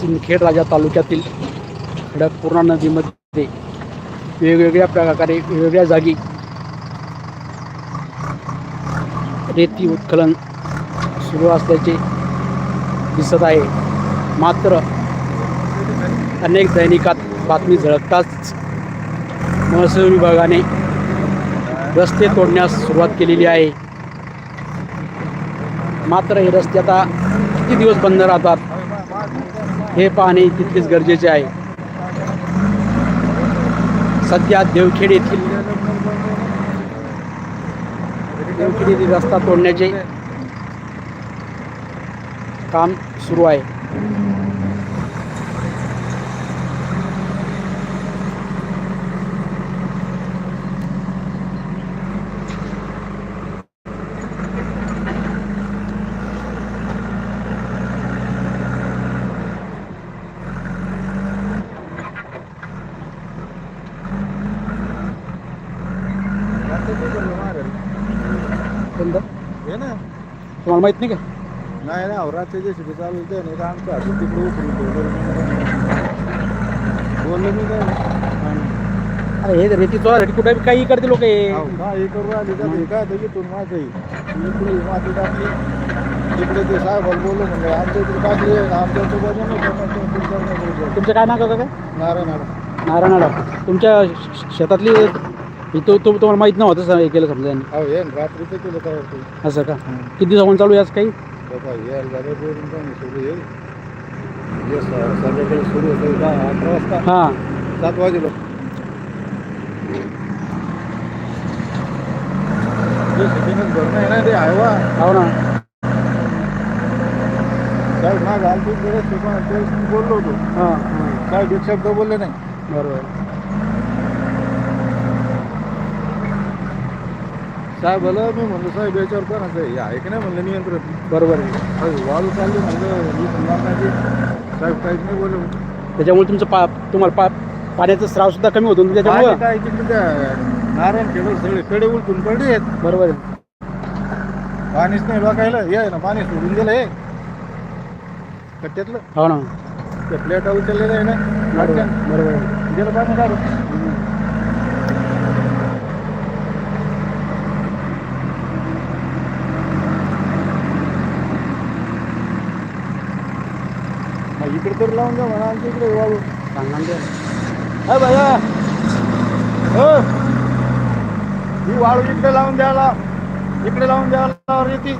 सिंदखेड राजा तालुक्यातील खडकपूर्णा नदीमध्ये वेगवेगळ्या प्रकारे वेगवेगळ्या जागी रेती उत्खनन सुरू असल्याचे दिसत आहे. मात्र अनेक दैनिकात बातमी झळकताच महसूल विभागाने रस्ते तोडण्यास सुरुवात केलेली आहे. मात्र हे रस्ते आता किती दिवस बंद राहतात? हे पाहणे तितकेच गरजेचे आहे. सध्या देवखेड येथील देवखेड येथील रस्ता तोडण्याचे काम सुरू आहे. कोणतं? हे ना. तुम्हाला माहीत नाही का? नाही ना रात्री जे शिबी चालू होते ना आमच्या हातून तिकडे ठेवलं बोललो मी काय? अरे हे रेती चोरासाठी कुठे काही करते लोक हे. काय हे करू आली का हे काय तर इथून माझं इकडे माती टाकली. तिकडे ते साहेब बोललो म्हणजे आमच्या इकडे टाकली आमच्या नाही तुमचं काय नाव काय नारायण नारायणाला तुमच्या शेतातली इथं तो तुम्हाला माहीत नव्हतं स- हे केलं समजा यांनी. अहो हे रात्रीचं केलं काय होतं असं का? किती दिवसापासून चालू आहे आज काही? बाबा हे बोलून पण सुरू येईल हे स- संध्याकाळी सुरू होतं दहा अकरा वाजता. हां. सात वाजेलो. ते भरणं आहे ना ते हायवा. हो ना. साहेब ना घालतो गरज ते पण त्यावेळेस मी बोललो होतो. हां. हां साहेब एक शब्द बोलले नाही. बरोबर. साहेब आलं मी म्हणलं साहेब याच्यावर कोणाचं आहे? हे आहे की नाही? म्हणलं नियंत्रण. बरोबर आहे. साहेब वाळू चालली म्हणलं मी म्हणणार नाही ते. साहेब काहीच नाही बोलले. त्याच्यामुळे तुमचं पा तुम्हाला पा पाण्याचा स्राव सुद्धा कमी होतो ना पाणी काय तिकडे त्या नारायण खेळ सगळे कडे उलटून पडले आहेत. बरोबर आहे. पाणीच नाही बघायला हे आहे ना पाणी सोडून दिलं हे. कट्ट्यातलं. हो ना. त्या प्लेटा उचललेलं आहे ना. बरोबर लाटक्यान. बरोबर आहे. गेलं पाणी काढून. इकडे तर लावून द्या म्हणा आमच्या इकडे वाळू. सांगा ते. हा भैया! हो. ही वाळू इकडे लावून द्यायला. इकडे लावून द्यायला येते